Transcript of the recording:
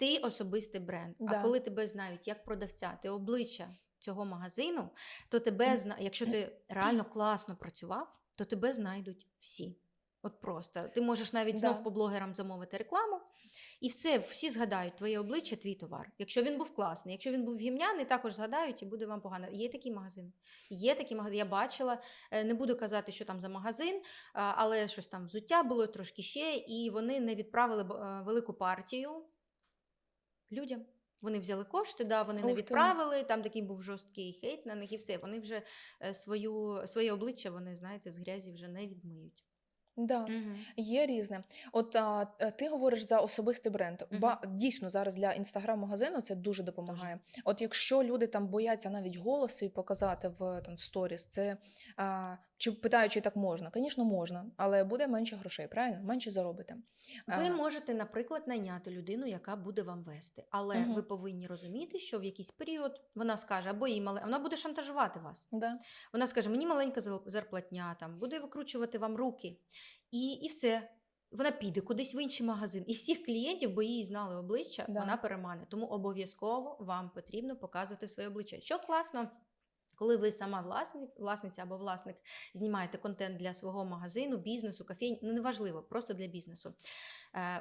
Ти особистий бренд. Да. А коли тебе знають як продавця, ти обличчя цього магазину, то тебе зна... якщо ти реально класно працював, то тебе знайдуть всі. От просто ти можеш навіть знов Да. по блогерам замовити рекламу, і все, всі згадають твоє обличчя, твій товар. Якщо він був класний, якщо він був гімняний, також згадають і буде вам погано. Є такі магазини. Є такі магазини. Я бачила. Е, Не буду казати, що там за магазин, але щось там взуття було трошки ще, і вони не відправили е, велику партію людям. Вони взяли кошти, да, вони не відправили. Там такий був жорсткий хейт на них, і все. Вони вже е, свою, своє обличчя, вони, знаєте, з грязі вже не відмиють. Да. Є різне. От а, е, ти говориш за особистий бренд. Мгм. Ба дійсно зараз для інстаграм-магазину це дуже допомагає. От якщо люди там бояться навіть голос свій показати в там в сторіс, це а, чи питають, чи так можна? Звісно, можна, але буде менше грошей, правильно? Менше заробите. Ви А, можете, наприклад, найняти людину, яка буде вам вести, але Мгм. ви повинні розуміти, що в якийсь період вона скаже або їй мале, вона буде шантажувати вас. да. Вона скаже: мені маленька зал- зарплатня, там буде викручувати вам руки, і, і все. Вона піде кудись в інший магазин. І всіх клієнтів, бо її знали обличчя, Да. вона перемане. Тому обов'язково вам потрібно показувати своє обличчя. Що класно. Коли ви сама власник, власниця або власник знімаєте контент для свого магазину, бізнесу, кофейні, ну неважливо, просто для бізнесу. Е,